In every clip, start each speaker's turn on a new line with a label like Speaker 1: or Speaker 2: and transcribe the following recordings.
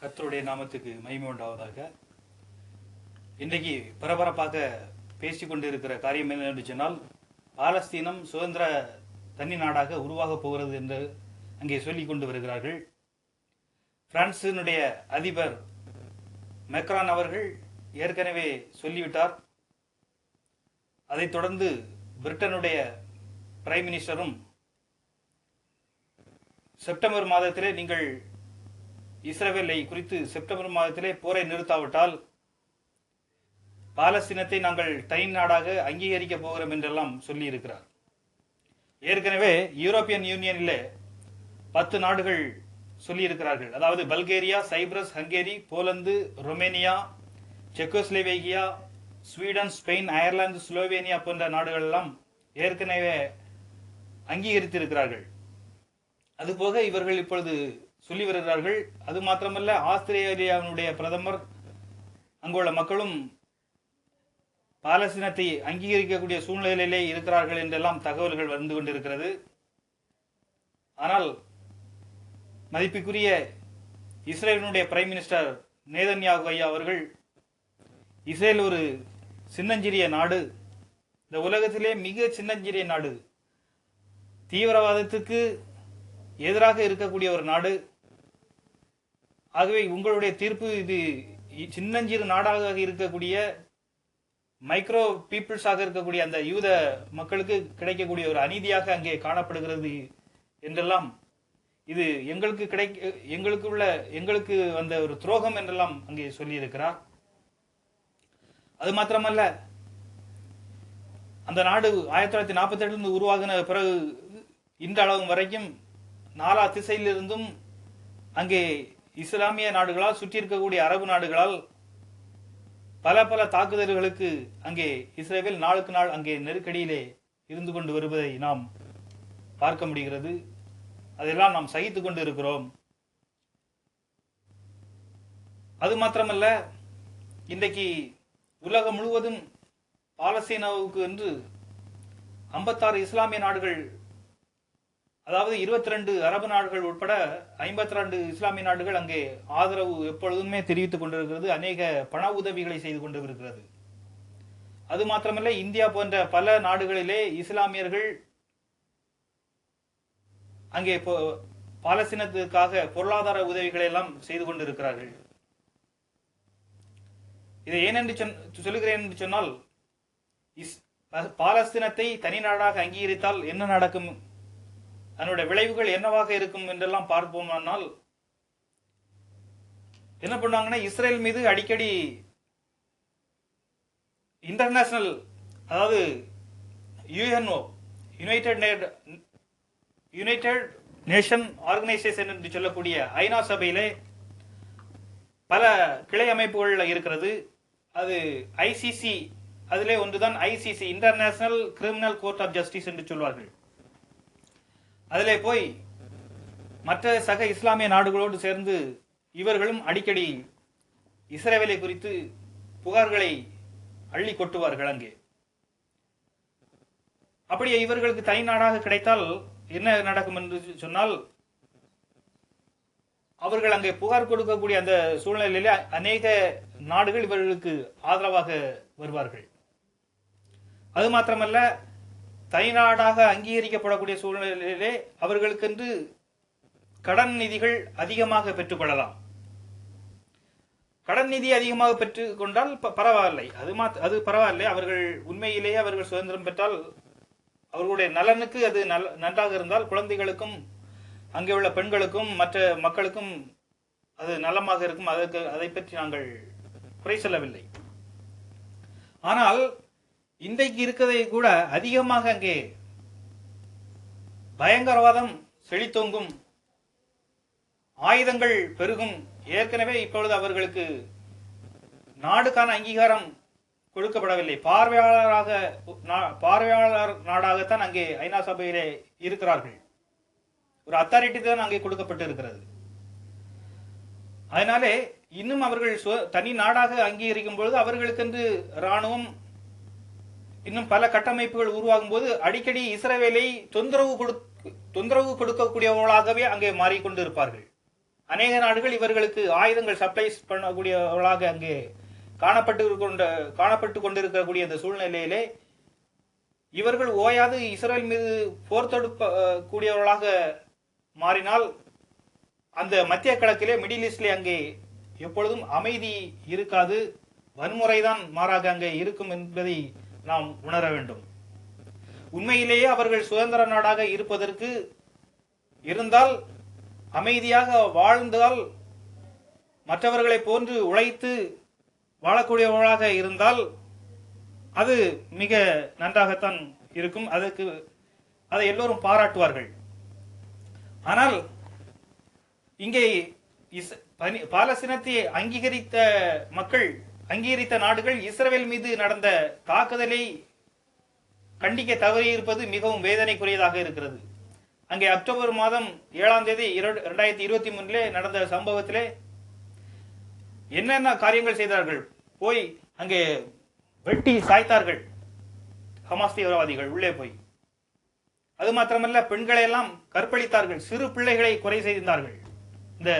Speaker 1: கர்த்தருடைய நாமத்துக்கு மகிமை உண்டாவதாக. இன்றைக்கு பரபரப்பாக பேசி கொண்டிருக்கிற காரியம் என்ன என்று சொன்னால் பாலஸ்தீனம் சுதந்திர தனி நாடாக உருவாகப் போகிறது என்று அங்கே சொல்லி கொண்டு வருகிறார்கள். பிரான்சினுடைய அதிபர் மெக்ரான் அவர்கள் ஏற்கனவே சொல்லிவிட்டார். அதைத் தொடர்ந்து பிரிட்டனுடைய பிரைம் மினிஸ்டரும் செப்டம்பர் மாதத்திலே நீங்கள் இஸ்ரவேலை குறித்து செப்டம்பர் மாதத்திலே போரை நிறுத்தாவிட்டால் பாலஸ்தீனத்தை நாங்கள் தனி நாடாக அங்கீகரிக்க போகிறோம் என்றெல்லாம் சொல்லியிருக்கிறார். ஏற்கனவே யூரோப்பியன் யூனியனில் பத்து நாடுகள் சொல்லியிருக்கிறார்கள். அதாவது Bulgaria Cyprus Hungary Poland Romania Czechoslovakia Sweden Spain Ireland Slovenia போன்ற நாடுகள் எல்லாம் ஏற்கனவே அங்கீகரித்திருக்கிறார்கள். அதுபோக இவர்கள் இப்பொழுது சொல்லி வருகிறார்கள். அது மாத்திரமல்ல ஆஸ்திரேலியாவினுடைய பிரதமர் அங்குள்ள மக்களும் பாலஸ்தீனத்தை அங்கீகரிக்கக்கூடிய சூழ்நிலையிலே இருக்கிறார்கள் என்றெல்லாம் தகவல்கள் வந்து கொண்டிருக்கிறது. ஆனால் மதிப்புக்குரிய இஸ்ரேலினுடைய பிரைம் மினிஸ்டர் நேதன்யாகு ஐயா அவர்கள் இஸ்ரேல் ஒரு சின்னஞ்சிறிய நாடு. இந்த உலகத்திலே மிக சின்னஞ்சிறிய நாடு. தீவிரவாதத்துக்கு எதிராக இருக்கக்கூடிய ஒரு நாடு. ஆகவே உங்களுடைய தீர்ப்பு இது சின்னஞ்சிறு நாடாக இருக்கக்கூடிய மைக்ரோ பீப்புள்ஸாக இருக்கக்கூடிய அந்த யூத மக்களுக்கு கிடைக்கக்கூடிய ஒரு அநீதியாக அங்கே காணப்படுகிறது என்றெல்லாம் இது எங்களுக்கு கிடைக்க எங்களுக்கு உள்ள எங்களுக்கு வந்த ஒரு துரோகம் என்றெல்லாம் அங்கே சொல்லியிருக்கிறார். அது மாத்திரமல்ல அந்த நாடு ஆயிரத்தி தொள்ளாயிரத்தி நாற்பத்தி எட்டுலேருந்து உருவாகின பிறகு இன்றளவு வரைக்கும் நாலா திசையிலிருந்தும் அங்கே இஸ்லாமிய நாடுகளால் சுற்றி இருக்கக்கூடிய அரபு நாடுகளால் பல பல தாக்குதல்களுக்கு அங்கே இஸ்ரேல் நாளுக்கு நாள் அங்கே நெருக்கடியிலே இருந்து கொண்டு வருவதை நாம் பார்க்க முடிகிறது. அதெல்லாம் நாம் சகித்து கொண்டு இருக்கிறோம். அது மாத்திரமல்ல இன்றைக்கு உலகம் முழுவதும் பாலஸ்தீனாவுக்கு என்று ஐம்பத்தாறு இஸ்லாமிய நாடுகள் அதாவது இருபத்தி ரெண்டு அரபு நாடுகள் உட்பட ஐம்பத்தி ரெண்டு இஸ்லாமிய நாடுகள் அங்கே ஆதரவு எப்பொழுதுமே தெரிவித்துக் கொண்டிருக்கிறது அநேக பண உதவிகளை செய்து கொண்டு இருக்கிறது அது மாத்திரமல்ல இந்தியா போன்ற பல நாடுகளிலே இஸ்லாமியர்கள் அங்கே பாலஸ்தீனத்துக்காக பொருளாதார உதவிகளை எல்லாம் செய்து கொண்டிருக்கிறார்கள். இதை ஏனென்று சொன் சொல்லுகிறேன் என்று சொன்னால் இஸ் பாலஸ்தீனத்தை தனி நாடாக அங்கீகரித்தால் என்ன நடக்கும்? அதனுடைய விளைவுகள் என்னவாக இருக்கும் என்றெல்லாம் பார்ப்போமானால் என்ன பண்ணாங்கன்னா இஸ்ரேல் மீது அடிக்கடி இன்டர்நேஷனல் அதாவது UNO united united nation organisation என்று சொல்லக்கூடிய ஐநா சபையிலே பல கிளை அமைப்புகள் இருக்கிறது. அது ஐசிசி அதிலே ஒன்றுதான் ICC international criminal court of justice என்று சொல்வார்கள். அதிலே போய் மற்ற சக இஸ்லாமிய நாடுகளோடு சேர்ந்து இவர்களும் அடிக்கடி இஸ்ரேவேலை குறித்து புகார்களை அள்ளி கொட்டுவார்கள் அங்கே. அப்படியே இவர்களுக்கு தனி நாடாக கிடைத்தால் என்ன நடக்கும் என்று சொன்னால் அவர்கள் அங்கே புகார் கொடுக்கக்கூடிய அந்த சூழ்நிலையிலே அநேக நாடுகள் இவர்களுக்கு ஆதரவாக வருவார்கள். அது மாத்திரமல்ல தனி நாடாக அங்கீகரிக்கப்படக்கூடிய சூழ்நிலையிலே அவர்களுக்கென்று கடன் நிதிகள் அதிகமாக பெற்றுக்கொள்ளலாம். கடன் நிதி அதிகமாக பெற்றுக்கொண்டால் ப- பரவாயில்லை. அது மாத் அது பரவாயில்லை. அவர்கள் உண்மையிலேயே அவர்கள் சுதந்திரம் பெற்றால் அவர்களுடைய நலனுக்கு அது நல் நன்றாக இருந்தால் குழந்தைகளுக்கும் அங்கே உள்ள பெண்களுக்கும் மற்ற மக்களுக்கும் அது நலமாக இருக்கும். அதற்கு அதை பற்றி நாங்கள் குறை சொல்லவில்லை. ஆனால் இன்றைக்கு இருக்கிறதை கூட அதிகமாக அங்கே பயங்கரவாதம் செழித்தோங்கும். ஆயுதங்கள் பெருகும். ஏற்கனவே இப்பொழுது அவர்களுக்கு நாடுக்கான அங்கீகாரம் கொடுக்கப்படவில்லை. பார்வையாளராக நா- பார்வையாளர் நாடாகத்தான் அங்கே ஐநா சபையிலே இருக்கிறார்கள். ஒரு அத்தாரிட்டி தான் அங்கே கொடுக்கப்பட்டு இருக்கிறது அதனாலே இன்னும் அவர்கள் தனி நாடாக அங்கீகரிக்கும் பொழுது அவர்களுக்கென்று இராணுவம் இன்னும் பல கட்டமைப்புகள் உருவாகும் போது அடிக்கடி இஸ்ரவேலை தொந்தரவு கொடு தொந்தரவு கொடுக்கக்கூடியவர்களாகவே அங்கே மாறிக்கொண்டு இருப்பார்கள் அநேக நாடுகள் இவர்களுக்கு ஆயுதங்கள் சப்ளைஸ் பண்ணக்கூடியவர்களாக அங்கே காணப்பட்டு கொண்ட காணப்பட்டு கொண்டிருக்கக்கூடிய அந்த சூழ்நிலையிலே இவர்கள் ஓயாது இஸ்ரேல் மீது போர் தொடுப்ப கூடியவர்களாக மாறினால் அந்த மத்திய கிழக்கிலே மிடில் ஈஸ்ட்லே அங்கே எப்பொழுதும் அமைதி இருக்காது. வன்முறைதான் மாறாக அங்கே இருக்கும் என்பதை நாம் உணர வேண்டும். உண்மையிலேயே அவர்கள் சுதந்திர நாடாக இருப்பதற்கு இருந்தால் அமைதியாக வாழ்ந்தால் மற்றவர்களை போன்று உழைத்து வாழக்கூடியவர்களாக இருந்தால் அது மிக நன்றாகத்தான் இருக்கும். அதற்கு அதை எல்லோரும் பாராட்டுவார்கள். ஆனால் இங்கே இஸ் பனி- பாலஸ்தீனத்தை அங்கீகரித்த மக்கள் அங்கீகரித்த நாடுகள் இஸ்ரேல் மீது நடந்த தாக்குதலை கண்டிக்க தவறியிருப்பது மிகவும் வேதனைக்குரியதாக இருக்கிறது. அங்கே அக்டோபர் மாதம் ஏழாம் தேதி இரண்டாயிரத்தி இருபத்தி மூணிலே நடந்த சம்பவத்திலே என்னென்ன காரியங்கள் செய்தார்கள்? போய் அங்கே வெட்டி சாய்த்தார்கள். ஹமாஸ் தீவிரவாதிகள் உள்ளே போய். அது மாத்திரமல்ல பெண்களை எல்லாம் கற்பழித்தார்கள். சிறு பிள்ளைகளை குறை செய்தார்கள் இந்த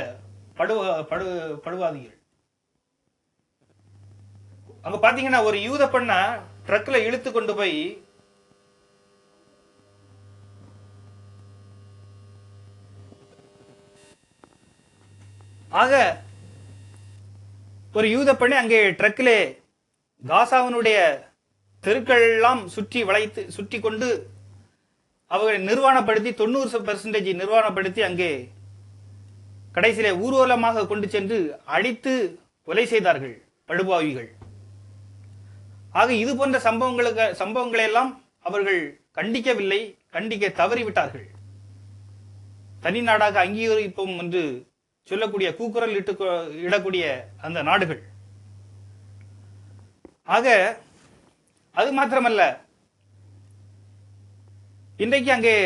Speaker 1: படு படு படுவாதிகள். அங்க பாத்தீங்கன்னா ஒரு யூத பெண்ண ட்ரக்ல இழுத்து கொண்டு போய் ஆக ஒரு யூத பெண்ணை அங்கே ட்ரக்கிலே காசாவினுடைய தெருக்கள் எல்லாம் சுற்றி வளைத்து சுற்றி கொண்டு அவர்களை நிர்வாணப்படுத்தி தொண்ணூறு பெர்சன்டேஜ் நிர்வாணப்படுத்தி அங்கே கடைசியிலே ஊர்வலமாக கொண்டு சென்று அடித்து கொலை செய்தார்கள் படுபாவிகள். ஆக இது போன்ற சம்பவங்களுக்கு சம்பவங்களை எல்லாம் அவர்கள் கண்டிக்கவில்லை கண்டிக்க தவறிவிட்டார்கள். தனி நாடாக அங்கீகரிப்போம் என்று சொல்லக்கூடிய கூக்குரல் இட்டு இடக்கூடிய அந்த நாடுகள். ஆக அது மாத்திரமல்ல. இன்றைக்கு அங்கே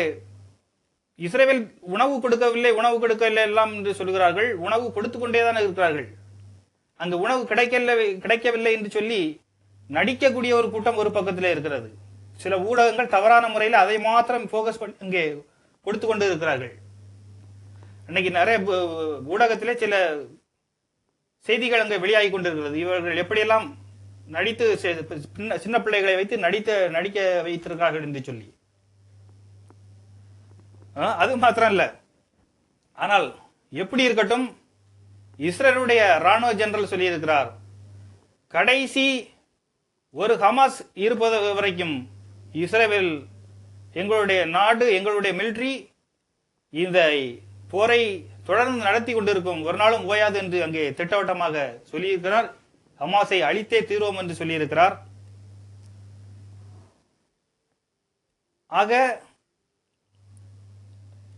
Speaker 1: இஸ்ரேல் உணவு கொடுக்கவில்லை உணவு கொடுக்கவில்லை எல்லாம் என்று சொல்கிறார்கள். உணவு கொடுத்து கொண்டேதான் இருக்கிறார்கள். அங்கு உணவு கிடைக்கல கிடைக்கவில்லை என்று சொல்லி நடிக்கக்கூடிய ஒரு கூட்டம் ஒரு பக்கத்தில் இருக்கிறது. சில ஊடகங்கள் தவறான முறையில் அதை மாத்திரம் ஃபோக்கஸ் பண்ணி இங்கே கொடுத்து கொண்டு இருக்கிறார்கள். இன்னைக்கு நிறைய ஊடகத்திலே சில செய்திகள் அங்கே வெளியாகி கொண்டிருக்கிறது. இவர்கள் எப்படியெல்லாம் நடித்து சின்ன- பிள்ளைகளை வைத்து நடித்த நடிக்க வைத்திருக்கிறார்கள் என்று சொல்லி. அது மாத்திரம் இல்லை ஆனால் எப்படி இருக்கட்டும் இஸ்ரேலுடைய ராணுவ ஜெனரல் சொல்லியிருக்கிறார் கடைசி ஒரு ஹமாஸ் இருப்பது வரைக்கும் இஸ்ரேல் எங்களுடைய நாடு எங்களுடைய மிலிட்ரி இந்த போரை தொடர்ந்து நடத்தி கொண்டிருக்கும். ஒரு நாளும் ஓயாது என்று அங்கே திட்டவட்டமாக சொல்லியிருக்கிறார். ஹமாஸை அழித்தே தீர்வோம் என்று சொல்லியிருக்கிறார். ஆக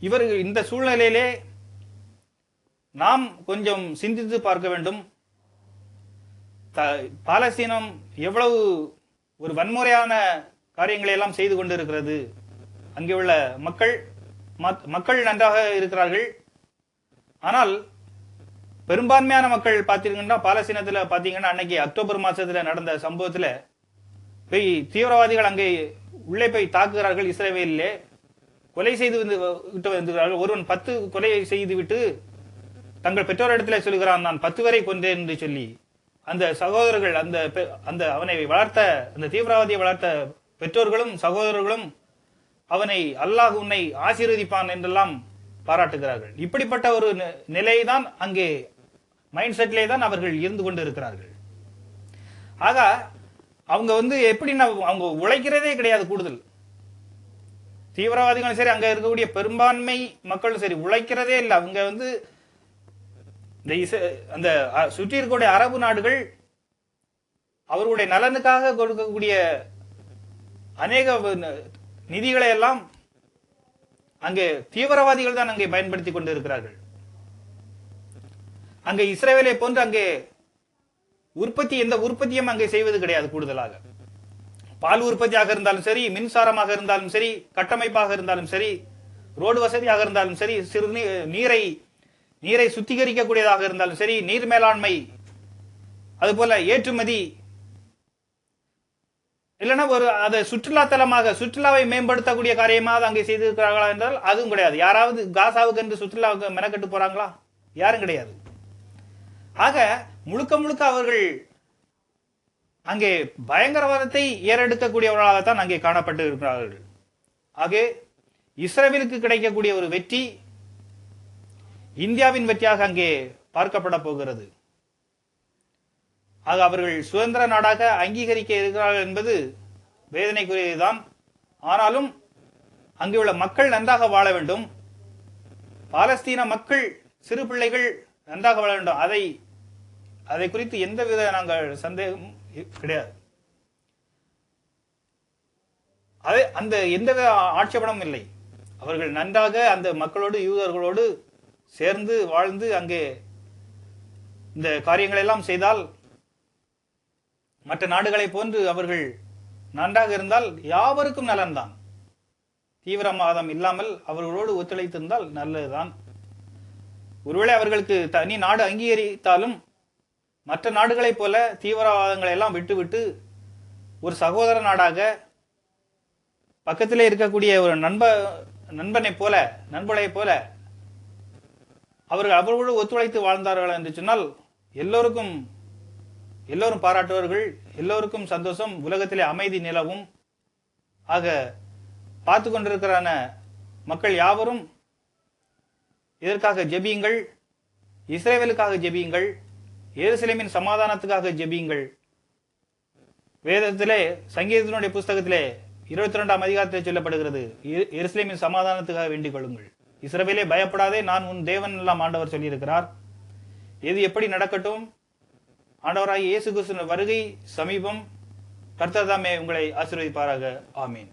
Speaker 1: இவர் இந்த சூழ்நிலையிலே நாம் கொஞ்சம் சிந்தித்து பார்க்க வேண்டும். த- பாலஸ்தீனம் எவ்வளவு ஒரு வன்முறையான காரியங்களை எல்லாம் செய்து கொண்டிருக்கிறது. அங்கே உள்ள மக்கள் மத்- மக்கள் நன்றாக இருக்கிறார்கள். ஆனால் பெரும்பான்மையான மக்கள் பார்த்தீங்கன்னா பாலஸ்தீனத்தில் பார்த்தீங்கன்னா அன்னைக்கு அக்டோபர் மாதத்தில் நடந்த சம்பவத்தில் போய் தீவிரவாதிகள் அங்கே உள்ளே போய் தாக்குகிறார்கள் இஸ்ரேலிலே கொலை செய்து வந்து விட்டு வந்துகிறார்கள் ஒருவன் பத்து கொலை செய்து விட்டு தங்கள் பெற்றோரிடத்தில் சொல்கிறான் நான் பத்து வரை கொண்டேன் என்று சொல்லி. அந்த சகோதரர்கள் அந்த பெ- அந்த அவனை வளர்த்த அந்த தீவிரவாதியை வளர்த்த பெற்றோர்களும் சகோதரர்களும் அவனை அல்லாஹ் உன்னை ஆசீர்வதிப்பான் என்றெல்லாம் பாராட்டுகிறார்கள். இப்படிப்பட்ட ஒரு நிலையை தான் அங்கே மைண்ட் செட்டிலே தான் அவர்கள் இருந்து கொண்டு இருக்கிறார்கள் ஆக அவங்க வந்து எப்படின்னா அவங்க உழைக்கிறதே கிடையாது கூடுதல். தீவிரவாதிகளும் சரி அங்க இருக்கக்கூடிய பெரும்பான்மை மக்களும் சரி உழைக்கிறதே இல்லை. அவங்க வந்து இந்த இசை அந்த சுற்றி இருக்கக்கூடிய அரபு நாடுகள் அவர்களுடைய நலனுக்காக கொடுக்கக்கூடிய அநேக நிதிகளை எல்லாம் அங்கே தீவிரவாதிகள் தான் அங்கே பயன்படுத்தி கொண்டு இருக்கிறார்கள் அங்கே இஸ்ரேலை போன்று அங்கே உற்பத்தி எந்த உற்பத்தியும் அங்கே செய்வது கிடையாது கூடுதலாக. பால் உற்பத்தியாக இருந்தாலும் சரி மின்சாரமாக இருந்தாலும் சரி கட்டமைப்பாக இருந்தாலும் சரி ரோடு வசதியாக இருந்தாலும் சரி சிறு நீ- நீரை நீரை சுத்திகரிக்கக்கூடியதாக இருந்தாலும் சரி நீர் மேலாண்மை அதுபோல ஏற்றுமதி இல்லைன்னா ஒரு அதை சுற்றுலா தலமாக சுற்றுலாவை மேம்படுத்தக்கூடிய காரியமாக அங்கே செய்திருக்கிறார்களா என்றால் அதுவும் கிடையாது. யாராவது காசாவுக்கு என்று சுற்றுலாவுக்கு மெனக்கெட்டு போறாங்களா? யாரும் கிடையாது. ஆக முழுக்க முழுக்க அவர்கள் அங்கே பயங்கரவாதத்தை ஏறெடுக்கக்கூடியவர்களாகத்தான் அங்கே காணப்பட்டு இருக்கிறார்கள் ஆக இஸ்ரேலுக்கு கிடைக்கக்கூடிய ஒரு வெற்றி இந்தியாவின் வெற்றியாக அங்கே பார்க்கப்பட போகிறது. ஆக அவர்கள் சுதந்திர நாடாக அங்கீகரிக்க இருக்கிறார்கள் என்பது வேதனைக்குரியதுதான். ஆனாலும் அங்கே உள்ள மக்கள் நன்றாக வாழ வேண்டும். பாலஸ்தீன மக்கள் சிறு பிள்ளைகள் நன்றாக வாழ வேண்டும். அதை அதை குறித்து எந்தவித நாங்கள் சந்தேகம் கிடையாது. அதே அந்த எந்தவித ஆட்சேபனமும் இல்லை. அவர்கள் நன்றாக அந்த மக்களோடு யூதர்களோடு சேர்ந்து வாழ்ந்து அங்கே இந்த காரியங்களை எல்லாம் செய்தால் மற்ற நாடுகளைப் போன்று அவர்கள் நன்றாக இருந்தால் யாவருக்கும் நலன்தான். தீவிரவாதம் இல்லாமல் அவர்களோடு ஒத்துழைத்திருந்தால் நல்லதுதான். ஒருவேளை அவர்களுக்கு தனி நாடு அங்கீகரித்தாலும் மற்ற நாடுகளைப் போல தீவிரவாதங்களை எல்லாம் விட்டுவிட்டு ஒரு சகோதர நாடாக பக்கத்திலே இருக்கக்கூடிய ஒரு நண்ப நண்பனைப் போல நண்பனைப் போல அவர்கள் அவர்களோடு ஒத்துழைத்து வாழ்ந்தார்கள் என்று சொன்னால் எல்லோருக்கும் எல்லோரும் பாராட்டுவார்கள் எல்லோருக்கும் சந்தோஷம் உலகத்திலே அமைதி நிலவும். ஆக பார்த்து கொண்டிருக்கிறான மக்கள் யாவரும் இதற்காக ஜெபியுங்கள் இஸ்ரேவேலுக்காக ஜெபியுங்கள் எருசலேமின் சமாதானத்துக்காக ஜெபியுங்கள். வேதத்திலே சங்கீதத்தினுடைய புஸ்தகத்திலே இருபத்தி ரெண்டாம் அதிகாரத்தில் சொல்லப்படுகிறது எரு- எருசலேமின் சமாதானத்துக்காக வேண்டிக் கொள்ளுங்கள். இஸ்ரவேலே பயப்படாதே நான் உன் தேவன் எல்லாம் ஆண்டவர் சொல்லியிருக்கிறார். எது எப்படி நடக்கட்டும்? ஆண்டவராகிய இயேசு கிறிஸ்துவின் வருகை சமீபம் கர்த்தர் தாமே உங்களை ஆசீர்வதிப்பாராக. ஆமீன்.